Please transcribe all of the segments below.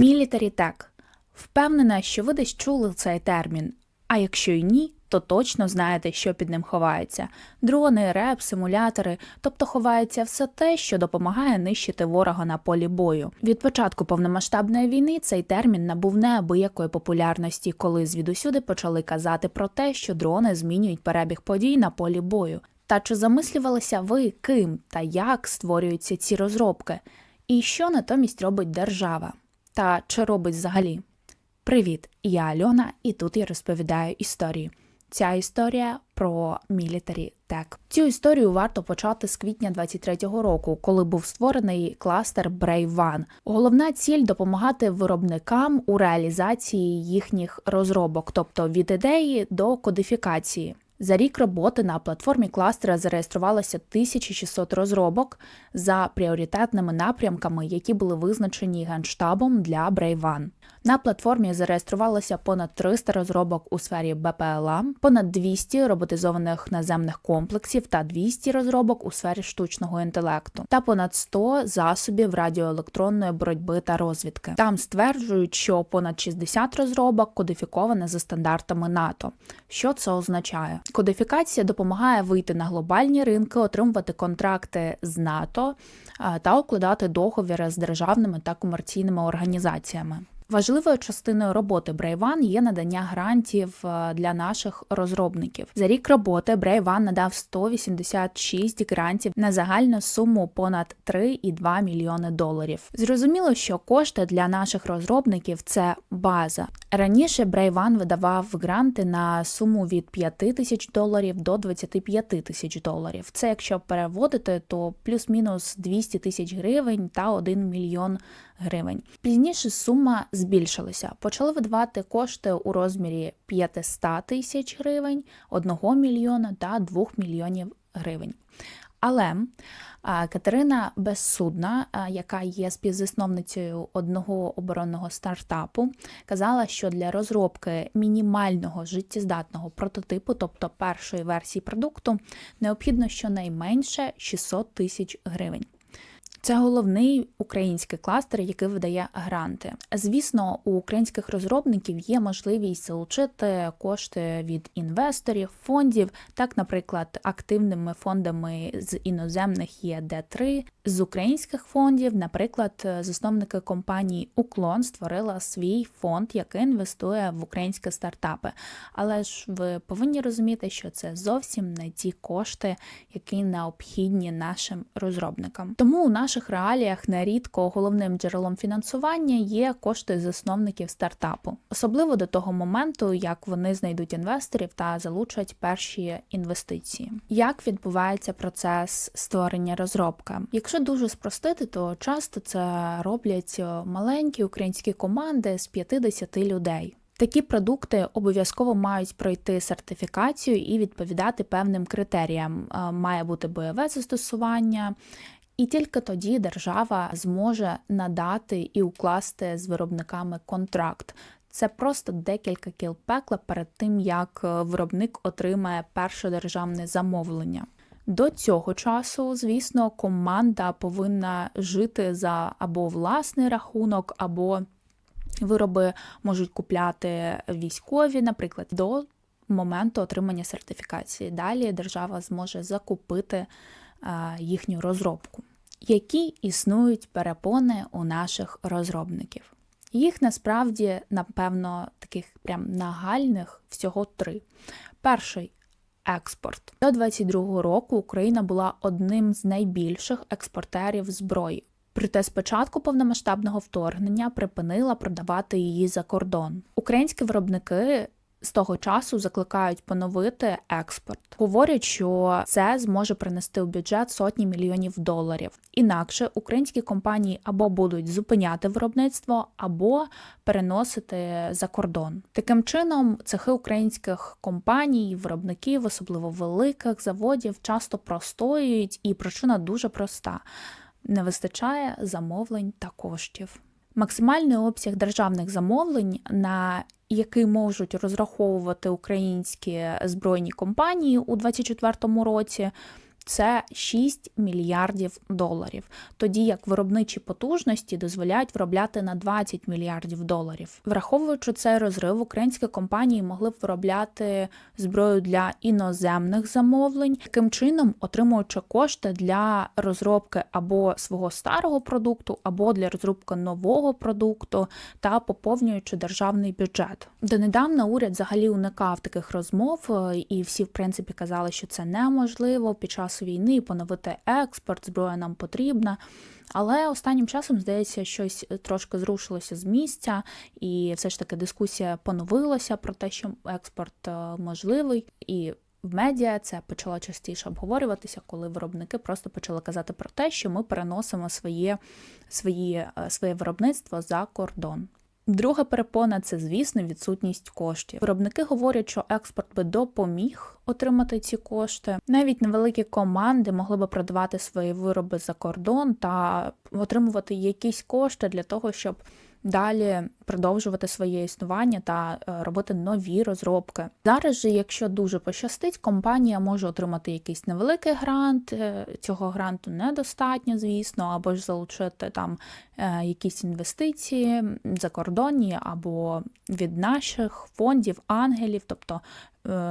Tech. Впевнена, що ви десь чули цей термін. А якщо й ні, то точно знаєте, що під ним ховається: дрони, реп, симулятори, тобто ховається все те, що допомагає нищити ворога на полі бою. Від початку повномасштабної війни цей термін набув неабиякої популярності, коли звідусюди почали казати про те, що дрони змінюють перебіг подій на полі бою. Та чи замислювалися ви, ким та як створюються ці розробки? І що натомість робить держава? Та чи робить взагалі? Привіт, я Альона, і тут я розповідаю історію. Ця історія про Military Tech. Цю історію варто почати з квітня 23-го року, коли був створений кластер Brave One. Головна ціль допомагати виробникам у реалізації їхніх розробок, тобто від ідеї до кодифікації. За рік роботи на платформі кластера зареєструвалося 1600 розробок за пріоритетними напрямками, які були визначені генштабом для Brave One. На платформі зареєструвалося понад 300 розробок у сфері БПЛА, понад 200 роботизованих наземних комплексів та 200 розробок у сфері штучного інтелекту, та понад 100 засобів радіоелектронної боротьби та розвідки. Там стверджують, що понад 60 розробок кодифіковане за стандартами НАТО. Що це означає? Кодифікація допомагає вийти на глобальні ринки, отримувати контракти з НАТО та укладати договіри з державними та комерційними організаціями. Важливою частиною роботи Brave є надання грантів е, для наших розробників. За рік роботи Brave надав 186 грантів на загальну суму понад 3,2 мільйони доларів. Зрозуміло, що кошти для наших розробників це база. Раніше Brave видавав гранти на суму від 5 тисяч доларів до 25 тисяч доларів. Це якщо переводити, то плюс-мінус 200 тисяч гривень та 1 мільйон гривень. Пізніше сума збільшилася. Почали видавати кошти у розмірі 500 тисяч гривень, 1 мільйона та 2 мільйонів гривень. Але Катерина Безсудна, яка є співзасновницею одного оборонного стартапу, казала, що для розробки мінімального життєздатного прототипу, тобто першої версії продукту, необхідно щонайменше 600 тисяч гривень. Це головний український кластер, який видає гранти. Звісно, у українських розробників є можливість залучити кошти від інвесторів, фондів. Так, наприклад, активними фондами з іноземних є Д3. З українських фондів, наприклад, засновники компанії Уклон створила свій фонд, який інвестує в українські стартапи. Але ж ви повинні розуміти, що це зовсім не ті кошти, які необхідні нашим розробникам. Тому у нас наших реаліях нерідко головним джерелом фінансування є кошти засновників стартапу, особливо до того моменту, як вони знайдуть інвесторів та залучать перші інвестиції. Як відбувається процес створення розробки? Якщо дуже спростити, то часто це роблять маленькі українські команди з 50 людей. Такі продукти обов'язково мають пройти сертифікацію і відповідати певним критеріям. Має бути бойове застосування, і тільки тоді держава зможе надати і укласти з виробниками контракт. Це просто декілька кіл пекла перед тим, як е, виробник отримає перше державне замовлення. До цього часу, звісно, команда повинна жити за або власний рахунок, або вироби можуть купляти військові, наприклад, до моменту отримання сертифікації. Далі держава зможе закупити їхню розробку які існують перепони у наших розробників. Їх насправді, напевно, таких прям нагальних всього три. Перший експорт. До 2022 року Україна була одним з найбільших експортерів зброї. Проте спочатку повномасштабного вторгнення припинила продавати її за кордон. Українські виробники з того часу закликають поновити експорт. Говорять, що це зможе принести в бюджет сотні мільйонів доларів. Інакше українські компанії або будуть зупиняти виробництво, або переносити за кордон. Таким чином, цехи українських компаній, виробників, особливо великих заводів, часто простоюють, і причина дуже проста: не вистачає замовлень та коштів. Максимальний обсяг державних замовлень, на який можуть розраховувати українські збройні компанії у 2024 році, Це 6 мільярдів доларів, тоді як виробничі потужності дозволяють виробляти на 20 мільярдів доларів. Враховуючи цей розрив, українські компанії могли б виробляти зброю для іноземних замовлень, таким чином отримуючи кошти для розробки або свого старого продукту, або для розробки нового продукту та поповнюючи державний бюджет. Донедавна уряд взагалі уникав таких розмов, е, і всі, в принципі, казали, що це неможливо під час війни поновити експорт, зброя нам потрібна. Але останнім часом, здається, щось трошки зрушилося з місця, і все ж таки дискусія поновилася про те, що експорт е, можливий. І в медіа це почало частіше обговорюватися, коли виробники просто почали казати про те, що ми переносимо своє, своє, е, своє виробництво за кордон. Друга перепона це, звісно, відсутність коштів. Виробники говорять, що експорт би допоміг отримати ці кошти. Навіть невеликі команди могли би продавати свої вироби за кордон та отримувати якісь кошти для того, щоб далі продовжувати своє існування та е, робити нові розробки. Зараз же, якщо дуже пощастить, компанія може отримати якийсь невеликий грант. Е, цього гранту недостатньо, звісно, або ж залучити там е, якісь інвестиції закордонні або від наших фондів, ангелів, тобто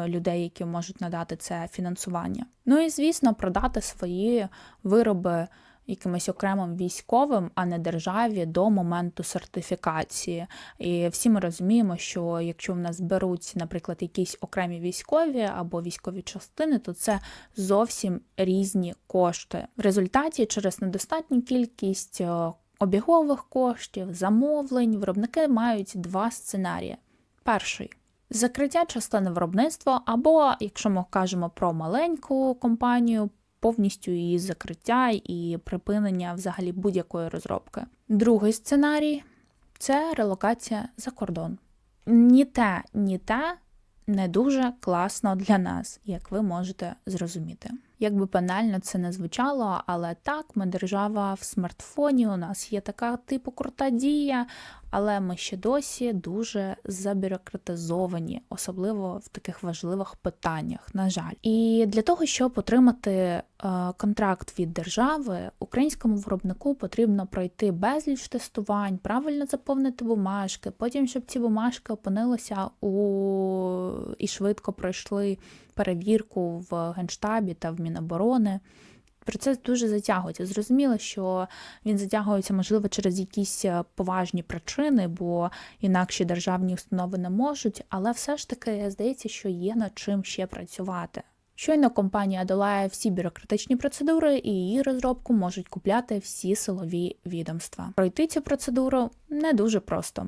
людей, які можуть надати це фінансування. Ну і звісно, продати свої вироби якимось окремим військовим, а не державі до моменту сертифікації. І всі ми розуміємо, що якщо в нас беруть, наприклад, якісь окремі військові або військові частини, то це зовсім різні кошти. В результаті через недостатню кількість е, обігових коштів, замовлень, виробники мають два сценарії. Перший закриття частини виробництва, або, якщо ми кажемо про маленьку компанію, повністю її закриття і припинення взагалі будь-якої розробки. Другий сценарій це релокація за кордон. Ні те, ні те не дуже класно для нас, як ви можете зрозуміти. Як би банально це не звучало, але так, ми держава в смартфоні, у нас є така типу крута дія, але ми ще досі дуже забюрократизовані, особливо в таких важливих питаннях, на жаль. І для того, щоб отримати е, контракт від держави, українському виробнику потрібно пройти безліч тестувань, правильно заповнити бумажки, потім, щоб ці бумажки опинилися у і швидко пройшли перевірку в Генштабі та в Міноборони. Процес дуже затягується. Зрозуміло, що він затягується, можливо, через якісь е, поважні причини, бо інакші державні установи не можуть, але все ж таки здається, що є над чим ще працювати. Щойно компанія долає всі бюрократичні процедури і її розробку можуть купляти всі силові відомства. Пройти цю процедуру не дуже просто.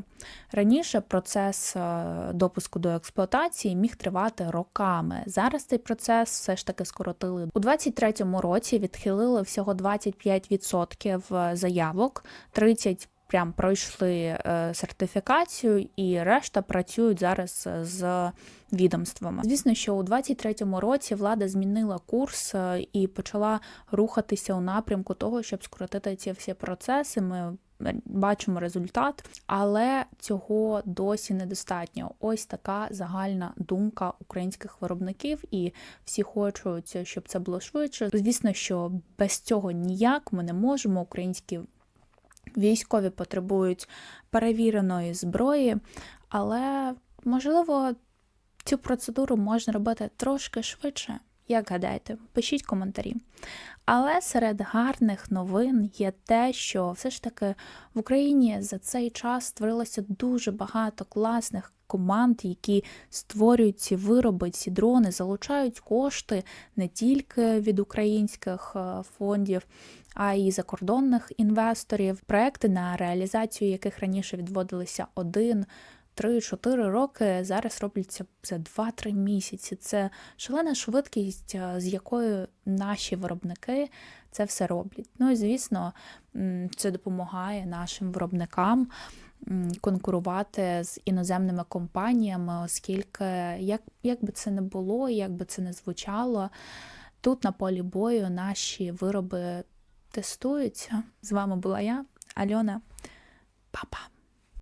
Раніше процес е, допуску до експлуатації міг тривати роками. Зараз цей процес все ж таки скоротили. У 2023 році відхилили всього 25% заявок, 30% прям пройшли е, сертифікацію, і решта працюють зараз з відомствами. Звісно, що у 23-му році влада змінила курс е, і почала рухатися у напрямку того, щоб скоротити ці всі процеси. Ми Бачимо результат, але цього досі недостатньо. Ось така загальна думка українських виробників, і всі хочуть, щоб це було швидше. Звісно, що без цього ніяк ми не можемо. Українські Військові потребують перевіреної зброї, але, можливо, цю процедуру можна робити трошки швидше. Як гадаєте, пишіть коментарі. Але серед гарних новин є те, що все ж таки в Україні за цей час створилося дуже багато класних команд, які створюють ці вироби, ці дрони, залучають кошти не тільки від українських е, фондів а й закордонних інвесторів, проекти, на реалізацію яких раніше відводилися один. 3-4 роки зараз робляться за 2-3 місяці. Це шалена швидкість, з якою наші виробники це все роблять. Ну і звісно, це допомагає нашим виробникам конкурувати з іноземними компаніями, оскільки як, як би це не було, як би це не звучало, тут на полі бою наші вироби тестуються. З вами була я, Альона. Па-па!